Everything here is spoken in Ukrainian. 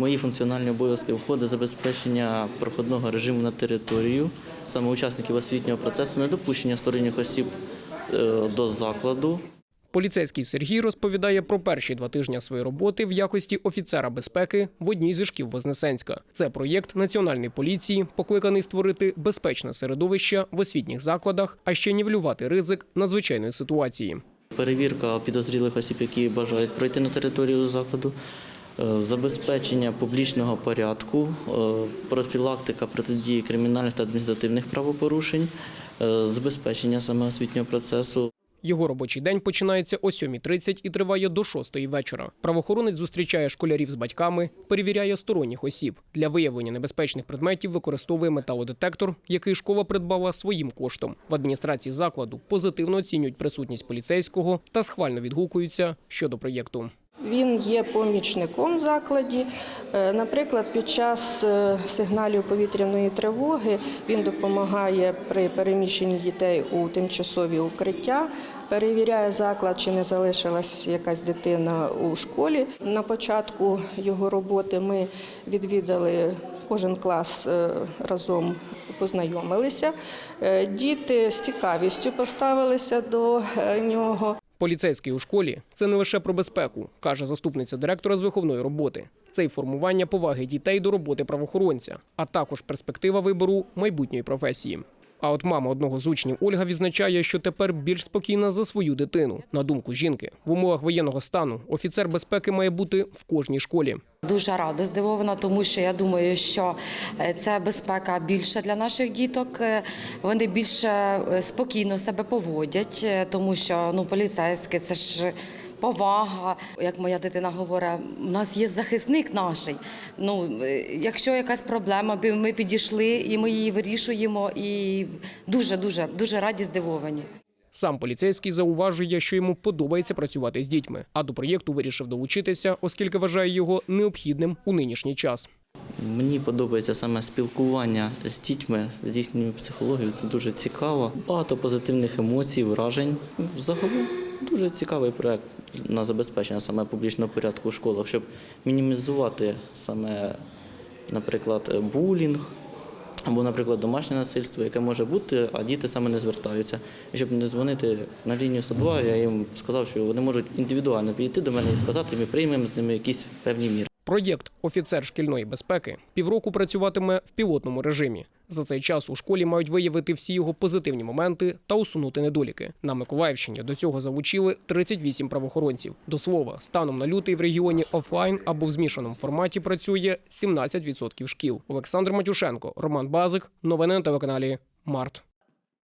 мої функціональні обов'язки входить забезпечення проходного режиму на територію, саме учасників освітнього процесу, недопущення сторонніх осіб е, до закладу, Поліцейський Сергій розповідає про перші два тижні своєї роботи в якості офіцера безпеки в одній зі шкіл Вознесенська. Це проєкт національної поліції, покликаний створити безпечне середовище в освітніх закладах, а ще нівелювати ризик надзвичайної ситуації. перевірка підозрілих осіб, які бажають пройти на територію закладу, забезпечення публічного порядку, е, профілактика протидії кримінальних та адміністративних правопорушень, е, забезпечення саме освітнього процесу. Його робочий день починається о 7.30 і триває до 6 вечора. Правоохоронець зустрічає школярів з батьками, перевіряє сторонніх осіб. Для виявлення небезпечних предметів використовує металодетектор, який школа придбала своїм коштом. В адміністрації закладу позитивно оцінюють присутність поліцейського та схвально відгукуються щодо проєкту. Він є помічником в закладі. Е, Наприклад, під час е, сигналів повітряної тривоги він допомагає при переміщенні дітей у тимчасові укриття, перевіряє заклад, чи не залишилась якась дитина у школі. На початку його роботи ми відвідали кожен клас е, разом. Познайомилися. Діти з цікавістю поставилися до нього. Поліцейський у школі це не лише про безпеку, каже заступниця директора з виховної роботи. Це й формування поваги дітей до роботи правоохоронця, а також перспектива вибору майбутньої професії. А от мама одного з учнів Ольга відзначає, що тепер більш спокійна за свою дитину. На думку жінки, в умовах воєнного стану офіцер безпеки має бути в кожній школі. Дуже рада, здивована, тому що я думаю, що е, ця безпека більша для наших діток. Е, Вони більше е, спокійно себе поводять, тому що ну поліцейські це ж. Повага, як моя дитина говорить, у нас є захисник наш. Ну, е, якщо якась проблема, ми підійшли і ми її вирішуємо. І дуже, дуже, дуже раді здивовані. Сам поліцейський зауважує, що йому подобається працювати з дітьми, а до проєкту вирішив долучитися, оскільки вважає його необхідним у нинішній час. Мені подобається саме спілкування з дітьми, з їхньою психологією. Це дуже цікаво. Багато позитивних емоцій, вражень. Загалом дуже цікавий проект на забезпечення саме публічного порядку в школах, щоб мінімізувати саме, наприклад, булінг. Або, наприклад, домашнє насильство, яке може бути, а діти саме не звертаються. І щоб не дзвонити на лінію 102, я їм сказав, що вони можуть індивідуально підійти до мене і сказати, ми приймемо з ними якісь певні міри. Проєкт Офіцер шкільної безпеки півроку працюватиме в пілотному режимі. За цей час у школі мають виявити всі його позитивні моменти та усунути недоліки. На Миколаївщині до цього залучили 38 правоохоронців. До слова, станом на лютий в регіоні офлайн або в змішаному форматі працює 17% шкіл. Олександр Матюшенко, Роман Базик. Новини на телеканалі Март.